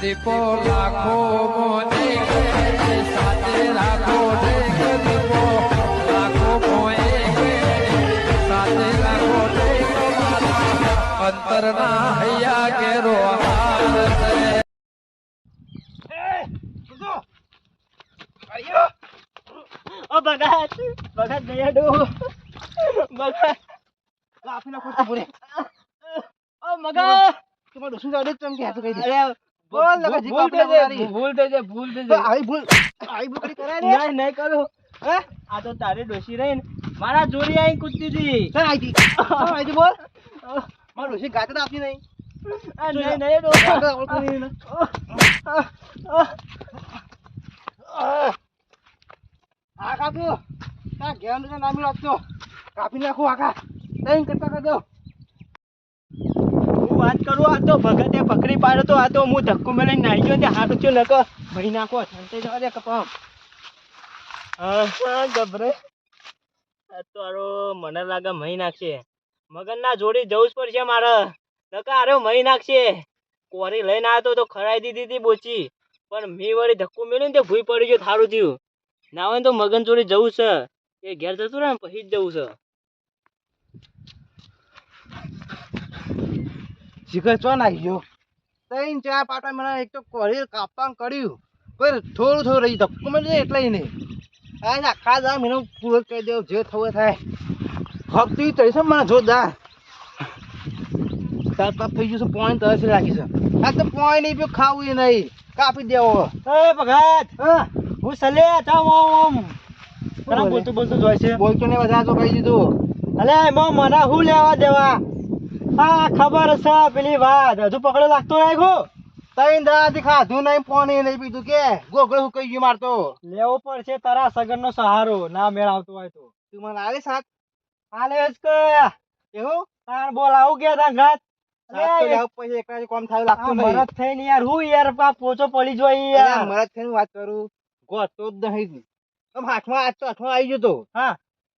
દીપો લાખો મોને સાથે રાખો દીપો. લાખો મોએ સાથે રાખો અંતરના હૈયા કેરો ભગત ભગત દયાડો ભગત. લાફી નાખો તો બોલે ઓ મગા તમારે ડોસું જાડે ચમકે હાથું કહી દે અરે બોલ લગા જી ભૂલ થઈ જાય. ભૂલ થઈ જાય ભૂલ થઈ જાય. આવી ભૂલ આઈ ભૂલ કરી કરાય રે. નહીં નહીં કરો. હે? આ તો તારે ડોશી રહી ને મારા જોડી આઈ કૂદતી હતી. સર આઈ હતી આઈ આવી બોલ. મારું ડોસી ગાતે તો આપતી નહીં. આ નહીં નહીં ગાતે ઓળખું નહીં. આ કાપો તાર ગેમનું નામી લાગતો કાપી નાખો આખા. તૈન કરતા કરી દો હું વાત કરું, આ તો ભગતે પકડી પાડ્યો તો, આ તો હું ધક્કો મેળવીને નાહી ગયો ને હારું ઉચ્યો નકો ભરી નાખો ઠંડે જવા દે કપમ હા ગભરે. તો આરો મને લાગે મહી નાખશે. મગનના જોડી જવું જ પડશે મારે. નકા આરો મહી નાખશે. કોરી લઈને આવ્યો તો ખરાઈ દીધી હતી બોચી. પણ મેં વળી ધક્કો મેળ્યો ને તે ભૂઈ પડી ગયો, થારું થયું. ના હોય તો મગન જોડી જવું છે. એ ઘેર જતું રહે ને, પછી જ જવું છે. શિખર ચો નાખી ગયો તઈ ચાર પાટા મને એક તો કરી કાપવા કર્યું. કોઈ થોડું થોડું રહી ધક્કો મને એટલે નહીં આ આખા દા મને પૂરો કરી દેવો જે થવું થાય. હકતી તરી છે મને જોરદાર. તાર તાપ થઈ ગયું છે પોઈન્ટ તરસ રાખી છે. આ તો પોઈન્ટ નહીં પીવું ખાવું નહીં. કાપી દેવો. એ ભગત! હા? સલે જાઉં ઓમ બોલતું બોલતું જોઈ છે. બોલતો ને બધા તો કહી દીધું. અલે મો મને હું લેવા દેવા? હા ખબર છે પેલી વાત. હજુ પકડો લાગતો રાખ્યો તઈ દાદી ખાધું નહીં પાણી નહીં પીધું કે. ગોગળ હું કઈ મારતો લેવો પડશે તારા સગન નો સહારો. ના મેળ આવતો હોય તો. તું મને આલે સાથ આલે જ કે. એવું? તાર બોલ આવું કે તાર ઘાત? મરદ થઈને યાર હું યાર પોચો પડી જોઈ આ યાર. મરદ થઈને વાત કરું. ગોતો જ નહીં. હાથમાં હાથમાં આવી ગયો તો. હા.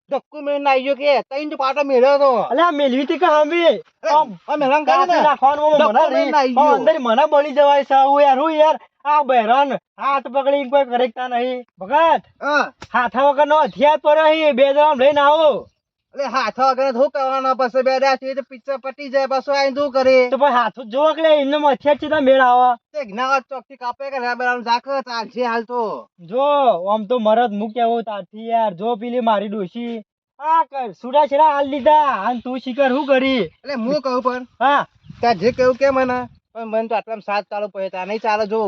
ધક્કો આવી ગયો કે તઈને પાટો મેળ્યો તો અલે આ મેલવી તી કે હમી આ કાઢે કાપી ને નાખવાનો મને રી-. અંદર મને બળી જવાય છે હું યાર હું યાર આ બહેરાન હાથ પકડી કોઈ કરેકતા નહીં ભગત હાથા વગર નો હથિયાર પર બે જણા લઈને આવો એટલે હાથ વગર શું કરવાનો? પછી બેડા છે તો પિક્ચર પટી જાય પાછું આઈ શું કરે તો પછી હાથ જ જોવા લે એમને મથિયા છે મેળ આવે? તે જ્ઞાન ચોકથી કાપે કે રેબેરાનું ઝાકર ચાલશે હાલ તો. જો આમ તો મરદ હું કેવું તારથી યાર. જો પેલી મારી ડોશી. આ કર સુડા છેડા હાલ લીધા. અને તું શિકર શું કરી? એટલે હું કહું પણ હા. ત્યાં જે કેવું કે મને પણ મને તો આટલા સાત ચાલુ પડે નહીં ચાલે જો.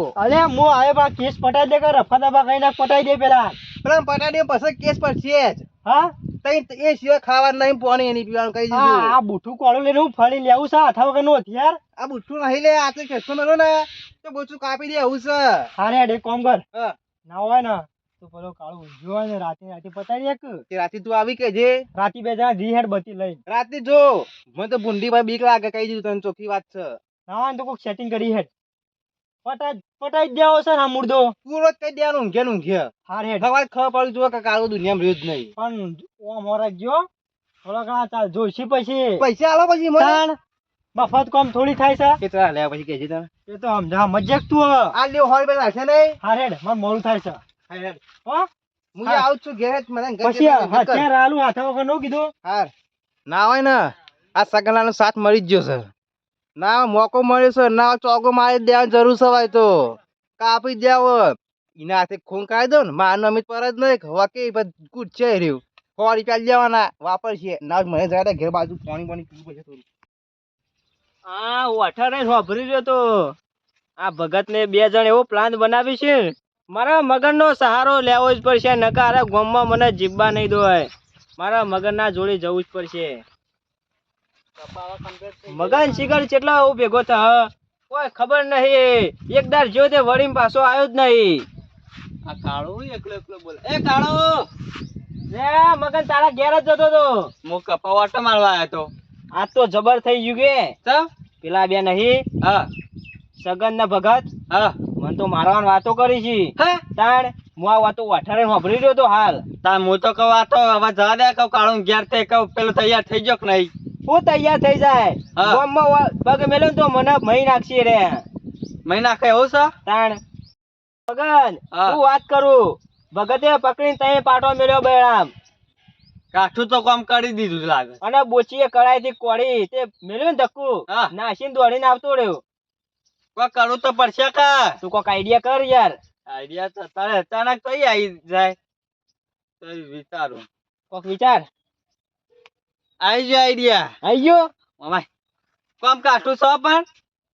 હું આવે બા કેસ પટાઈ દે કે રફા દફા કઈ નાખ પટાઈ દે પેલા? પટાડી પછી કેસ પર છે જ. હા? તઈ એ સિવાય ખાવાનું નહીં પાણી પીવાનું હા આ બુઠું કોળું લઈને હું ફળી લેવું છે હાથા વગરનું હથિયાર આ બુઠ્ઠું નહીં લે આ તો ખેંચતો મેલો ને. તો બોચું કાપી દે આવું છે. હારે હેડ એક કામ કર. ના હોય ને તો પેલો કાળું ઊંઝું હોય ને રાતે રાતે તે રાતે તું આવી કે જે? રાતે બે જણા જી હેડ બતી લઈ રાતે જો. મને તો ભૂંડી ભાઈ બીક લાગે કહી દીધું તને ચોખ્ખી વાત છે. ના હોય તો કોઈક સેટિંગ કરી હેડ. પટાઈ પટાઈ દેવો છે ને મુર્દો. પૂરો કઈ કહી દેવાનું ઊંઘે ને ઊંઘે હાર હેડ. ખબર પડી જો કે કાળો દુનિયામાં રહ્યો જ નહીં. પણ ઓમ હોરા ગયો. થોડા ઘણા ચાલ જોઈશી પછી. પૈસા આલો પછી મને? મફત કોમ થોડી થાય છે. કેટલા લે પછી કહેજે તને. એ તો સમજા મજાક તું આ લે હોય બે છે નહીં? હાર હેડ મને મોડું થાય છે. હો? હું હા. આવું છું ઘેર મને પછી હા ત્યાં. હથિયાર હાથા વગર નો કીધું. હાર. ના હોય ને આ સગલાનો સાથ મરી જ ગયો છે. ના, મોકો મળ્યો છે. ના, ચોકો મારી દેવાની જરૂર છે તો. કાપી દેવો. એના હાથે ખૂન કાઢી દો ને. મારનો અમિત પર જ નહીં. વાકે છે રહ્યું. સો રૂપિયા લેવાના. વાપરશે. ના, મને જરા ઘેર બાજુ પાણી પાણી પીવું પડશે થોડું. આ હું અઠારે વાપરી રહ્યો તો. આ ભગત ને બે જણ એવો પ્લાન બનાવી છે. મારા મગન નો સહારો લેવો જ પડશે. નકા અરે ગામમાં મને જીબવા નહીં દોય. મારા મગન ના જોડે જવું જ પડશે. મગન શિખર કેટલા ભેગો થા કોઈ ખબર નહીં. એકદાર જો તે વળીને પાછો આવ્યો જ નહીં. આ કાળો એકલો એકલો બોલે. એ કાળો! લે મગન તારા ઘેર જ જતો તો. હું કપા વાટો મારવા આવ્યો તો. આ તો જબર થઈ ગયું કે. પેલા બે નહીં. હા. સગન ને ભગત. હા. મને તો મારવાની વાતો કરી છે. તાણ હું આ વાતો વાઠારે સાંભળી રહ્યો તો હાલ. તાર હું તો કહું આ તો હવે જવા દે કહું કાળું ઘેર થઈ કહું પેલું તૈયાર થઈ ગયો કે નહીં? હું તૈયાર થઈ જાય. ગામમાં પગ મેલો તો મને મહી નાખશે રે. મહી નાખે એવું છે? તાણ. ભગન હું. વાત કરું. ભગતે પકડીને તઈ પાટો મેળ્યો બેરામ કાઠું તો કામ કરી દીધું લાગે. અને બોચીએ કળાઈથી કોળી. તે મેળ્યું ને ધક્કું. નાસીને દોડીને આવતો રહ્યો. કોઈ કરવું તો પડશે કા? તું કોક આઈડિયા કર યાર. આઈડિયા તો તારે અચાનક કઈ આવી જાય? તો વિચારું. કોક વિચાર. જાય આઈડિયા. આઈ ગયો? મમાય કામ કાઠું છે પણ?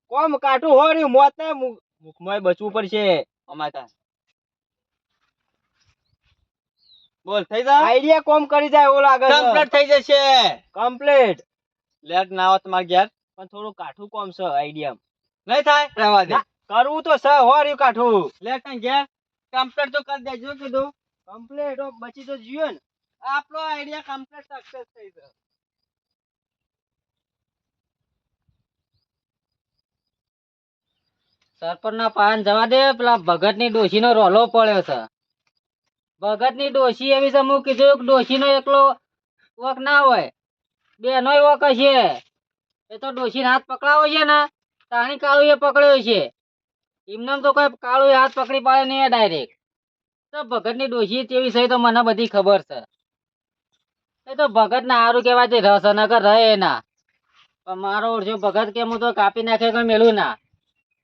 કોમ કાઠું હોર્યું મોત ને મુ- મુખમાં બચવું પડશે. અમાય તા બોલ થઈ જાય આઈડિયા કોમ કરી જાય ઓલો આગળ કમ્પ્લીટ થઈ જશે. કમ્પ્લીટ લેટ ના આવો તમારે ઘેર. પણ થોડું કાઠું કોમ છે આઈડિયા. નહીં થાય? રહેવા દે. કરવું તો છે હોર્યું કાઠું. લેટ ના ઘેર. કમ્પ્લીટ તો કરી દેજો કીધું. કમ્પ્લીટ બચી તો જીયો ને. આપણો આઈડિયા કમ્પ્લીટ સક્સેસ થઈ ગયો. સરપંચના પાન જવા દે, પેલા ભગતની ડોશીનો રોલો પડ્યો છે. ભગતની ડોશી એવી છે હું કીધું ડોશીનો એકલો વક ના હોય બેનો વક હશે. એ તો ડોશીને હાથ પકડાવો છે ને, તાણી કાળું એ પકડ્યો છે. એમને તો કઈ કાળું હાથ પકડી પાડે નહીં ડાયરેક્ટ. તો ભગતની ડોશી તેવી છે તો મને બધી ખબર છે. એ તો ભગત ના સારું કહેવાય છે રસ નગર રહે ના પણ મારો ઓળખ્યો ભગત કે હું તો કાપી નાખે કોઈ મેલું ના.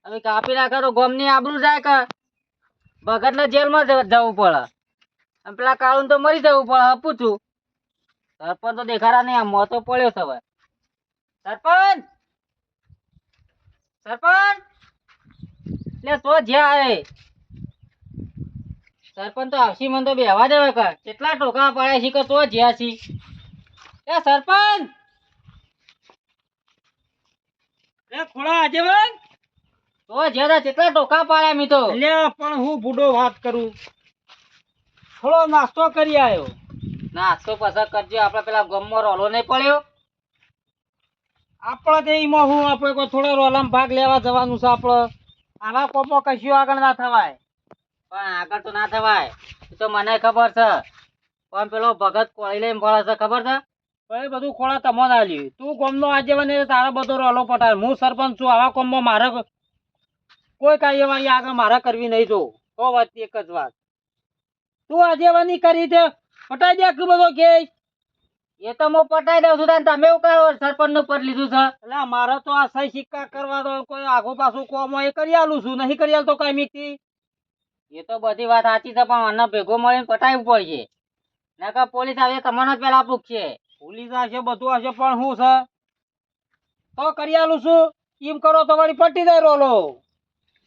હવે કાપી નાખો તો ગોમની આબરૂ જાય કે? જેલમાં માં જવું પડે. અને પેલા કાળું તો મરી જવું પડે હપું છું સરપંચ તો દેખાડા નહીં આ મોતો પડ્યો છે હવે. સરપંચ! સરપંચ! લે તો જ્યાં આવે સરપંચ તો આવશી, મને તો બેહવા દેવે કર કેટલા ટોકા પડે છે કે તો જ્યાં છી? એ, સરપંચ! ખોડા આજેવન તો જ્યાં કેટલા ટોકા પાડ્યા મી તો લે પણ હું બુડો વાત કરું? થોડો નાસ્તો કરી આવ્યો નાસ્તો પાછા કરજો આપણે પેલા ગમમાં રોલો નહીં પડ્યો. આપણે તો એમાં હું આપણે કોઈ થોડો રોલામાં ભાગ લેવા જવાનું છે આપણે. આવા કોપો કશું આગળ ના થવાય. પણ આગળ તો ના થવાય. એ તો મને ખબર છે. પણ પેલો ભગત કોળી લઈને ભળે છે ખબર છે? ભાઈ બધું ખોળા તમને આલ્યું. તું કોમનો આજે તારા બધો રોલો પટાય હું સરપંચ છું આવા કોમમાં મારે કોઈ કાર્યવાહી આગળ મારે કરવી નહીં જો. તો વાત એક જ વાત. તું આજેવાની કરી દે. પટાઈ દે આખું બધો કે એ તો હું પટાઈ દઉં છું તાન. તમે એવું કરો સરપંચનું પદ લીધું છે. એટલે મારે તો આ સહી સિક્કા કરવા દો. કોઈ આગો પાછું કોમ એ કરી આલું છું. નહીં કરી આલતો કઈ મીઠી એ તો બધી વાત સાચી છે, પણ આના ભેગો મળીને પટાવવું પડશે. નકર પોલીસ આવે તમને જ પેલા પૂછશે. પોલીસ હશે બધું હશે પણ શું છે? તો કરી આલું છું. એમ કરો તો વળી પટી જાય રોલો.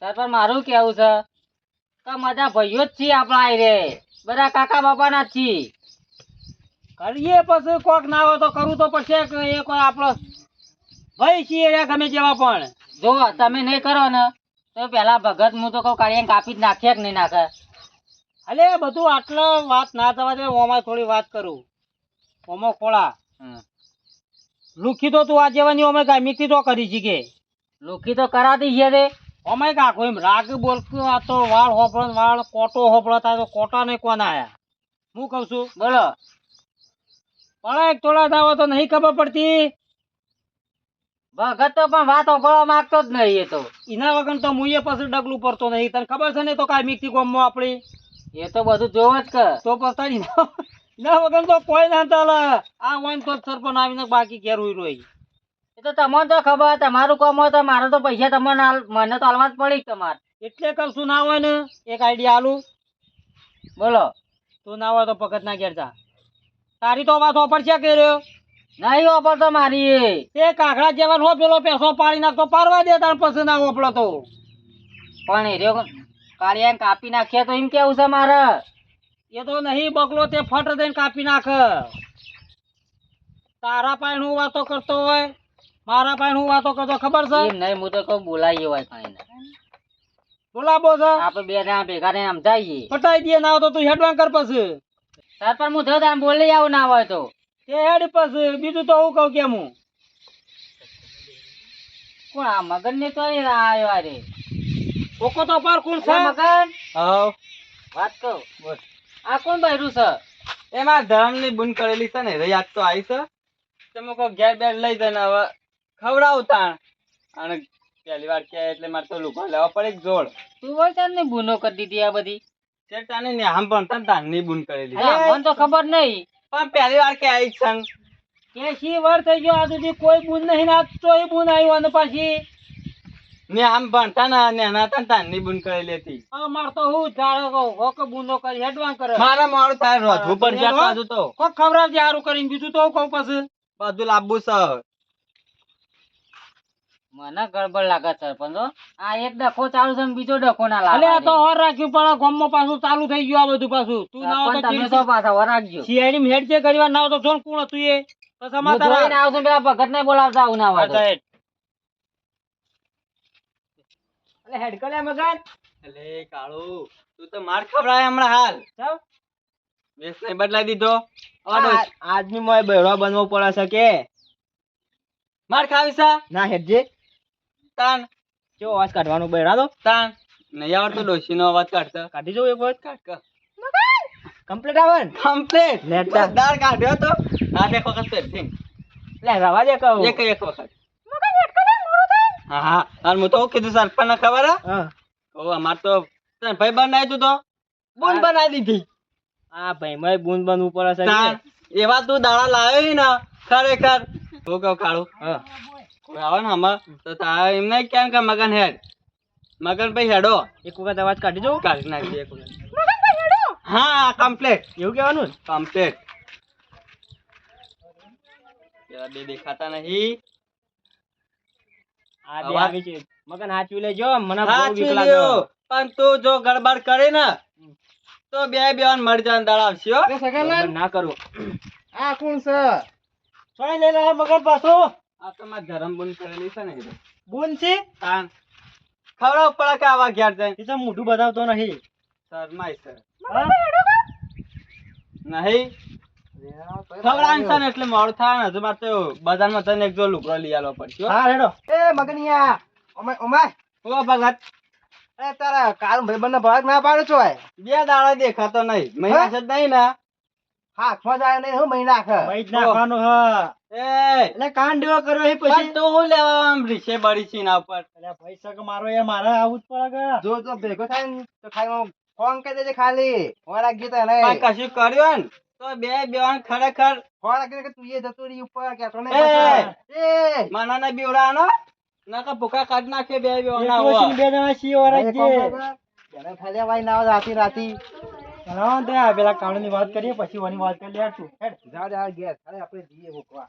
સરપંચ મારું કેવું છે? તો મજા ભાઈઓ જ છીએ આપણા રે બધા કાકા બાપાના જ છીએ. કરીએ પછી કોક ના હોય તો કરવું તો પડશે એ કોઈ આપણો ભાઈ છીએ ગમે જેવા પણ. જો તમે નહીં કરો ને તો પેલા ભગત હું તો કહું કાઢીને કાપી જ નાખીએ કે નહીં નાખે? અલે બધું આટલો વાત ના થવા દે ઓમાં થોડી વાત કરું. ઓમો ખોળા. લુખી તો તું આ જેવાની ઓમે ગામીથી તો કરી છે કે લુખી તો કરાતી છે રે. ઓમે કાકો એમ રાગ બોલતું આ તો વાળ હોપળો વાળ કોટો હોપળો થાય તો કોટા ને કોના આયા? હું કહું છું બોલો. પણ એક તોડા થાવ તો નહીં ખબર પડતી. ભગત તો પણ વાત ઓગળવા માંગતો જ નહીં એ તો. એના વગર તો મુએ પછી ડગલું પડતો નહીં. તને ખબર છે ને તો કાંઈ મીઠી ગોમમાં આપણી? એ તો બધું જોવો જ કર. તો પસ્તાની ના વગર તો કોઈ ના ચાલે. આ હોય ને તો સરપંચ આવીને બાકી ઘેર હોય રોઈ તો તમને તો ખબર, તમારું કામ હોય તો મારે તો પૈસા તમને મને તો હાલવા જ પડી તમારે. એટલે કશું ના હોય ને, એક આઈડિયા આલું. બોલો. તું ના હોય તો પગત ના ઘેરતા તારી તો વાત ઓફર છે કે રહ્યો? નહીં ઓફર તો મારી. તે કાકડા જેવા હો પેલો પેસો પાડી નાખતો પારવા દે, તાર પછી ના ઓપડો તો. પણ એ રહ્યો, કાળિયા કાપી નાખીએ તો એમ કેવું છે મારે? એ તો નહીં, બગલો તે ફટ દઈને કાપી નાખ. તારા પાસે હું વાતો કરતો હોય? મારા પાસે હું વાતો કરતો ખબર છે? એમ નહીં હું તો કહું બોલાઈ હોય કાંઈ ના બોલાબો છે. આપણે બે જણા ભેગા ને આમ જઈએ પટાઈ દે ના હોય તો તું હેડવાન કર પછી. સરપંચ હું થયો બોલી આવું ના હોય તો. તે હેડ પછી. બીજું તો હું કહું કેમ હું? કોણ આ મગન ને તો આવ્યો અરે ઓકો તો પર કોણ છે. મગન. હા વાત કહું. આ કોણ બહેરું છે? એમાં ધરમની બુન કરેલી છે ને રે યાદ તો આવી છે? તમે કોઈ ઘેર બેર લઈ જાય ને હવે ખવડાવું તાણ. અને પહેલી વાર કે એટલે મારે તો લુગડો લેવા પડે એક જોડ. તું બોલ ને બુનો કરી દીધી આ બધી. શેઠ તાને ને આમ ભણતા ને તાનની બૂન કરેલી. મને તો ખબર નહીં. પણ પહેલી વાર કે આવી છન કે શી વાર થઈ ગયો આ સુધી કોઈ બુન નહીં ના એ બુન આવ્યો અને પાછી. ને આમ ભણતા ને ના ને તાનની બૂન કરેલી હતી. હા માર તો હું જાળો કો હોક બુનો કરી હેડવાન કરે. મારા મારું તાર રોધવું આ બાજુ તો. કોક ખવડાવજે હારું કરીને બીજું તો કહું પછી. બધું લાબુ છે. મને ગડબડ લાગે સરપંચ. આ એક ડખો ચાલુ છે બીજો ડખો ના લાગે અલે તો હોર રાખ્યું પણ ગામમાં પાછું ચાલુ થઈ ગયું આ બધું પાછું. તું ના હોય તો તમે તો પાછા વર રાખજો. સીઆઈડી હેડ છે ઘડી ના હોય તો જોન કોણ તું એ? તો હું સમાચાર ધોઈને પેલા ભગત ને બોલાવતા આવું ના હોય તો. અલે હેડ કરે મગન. અલે કાળુ તું તો માર ખવડાય હમણાં હાલ. ચાલ. વેશ નહીં બદલાઈ દીધો. આદમી મોય બહેરો બનવો પડે છે કે? માર ખાવી ના હેડજે. તાન. જો અવાજ કાઢવાનો બહેરા તો તાન. નહીં આવડતો ડોશી નો અવાજ કાઢતો. કાઢી જવું એક વખત. કાઢ કમ્પ્લીટ આવે ને? કમ્પ્લીટ કાઢ્યો તો. આ એક વખત પેરથી લે રવા દે કહું એક એક વખત. હા હા. અને હું તો કીધું સરપંચ ને ખબર હા? ઓ અમાર તો તને ભાઈ બનાવી તું તો બૂન. બનાવી દીધી. હા ભાઈ મોય બૂન બન ઉપર હશે એવા તું દાડા લાવ્યો ને ખરેખર. હું કહું કાળું. હા. આવે ને આમાં તો તારે એમ કેમ કે મગન હેડ? મગન ભાઈ હેડો. એક વખત અવાજ કાઢી જવું કાઢી નાખી એક વખત. હા કમ્પ્લીટ એવું કહેવાનું? ને પેલા બે દેખાતા નહીં. આ બે આવી છે. મગન હાચવી લેજો મને બહુ બીક લાગે. પણ તું જો ગડબડ કરે ને તો બે બેવાન મરી જવાનું દાડા આવશે હો. ના કરું. આ કોણ છે? સોય લઈ લે મગન પાછો. આ તો મારે ધરમ બૂન કરેલી છે ને એ છે? તાન. ખવડાવ પડે કે આવા ઘેર જાય એ તો મોઢું બતાવતો નહીં. શરમાય છે નહીં. ખવડાવે છે ને એટલે મોડું થાય ને. હજુ મારે તો બજારમાં તને એક જો લુગડો લઈ આવવો પડશે હા. રેડો. એ મગનિયા. Oh my oh my. ઓ ભગત. એ તારા કાલ ભાઈબંધનો ભાગ ના પાડો છો બે દાડા દેખાતો નહીં. મહિના છે નહીં ને. હાથમાં જાય નહીં હું મહિના આખે. ભાઈ જ હા. એટલે કાન દેવો કર્યો એ પછી? તું હું લેવા રીસે બળી છે એના ઉપર? એટલે પૈસા કે મારો એ મારે આવું જ પડે જો જો ભેગો થાય ને તો ફોન કરી દેજે ખાલી. એને. કશું કર્યું ને તો બે ખરેખર. ફોન રાખી કે તું એ જતો રહી ઉપર કે એ! બીવડાનો ભૂકા કાઢ નાખે બે એક બેવાના બે જણા છીએ એ જે. એને ખાલી આ ના આવે રાતી રાતી. હા તે આ પેલા કાળુની વાત કરીએ પછી ઓની વાત કરી લે તું હેડ અરે આપણે જઈએ ભૂખવા.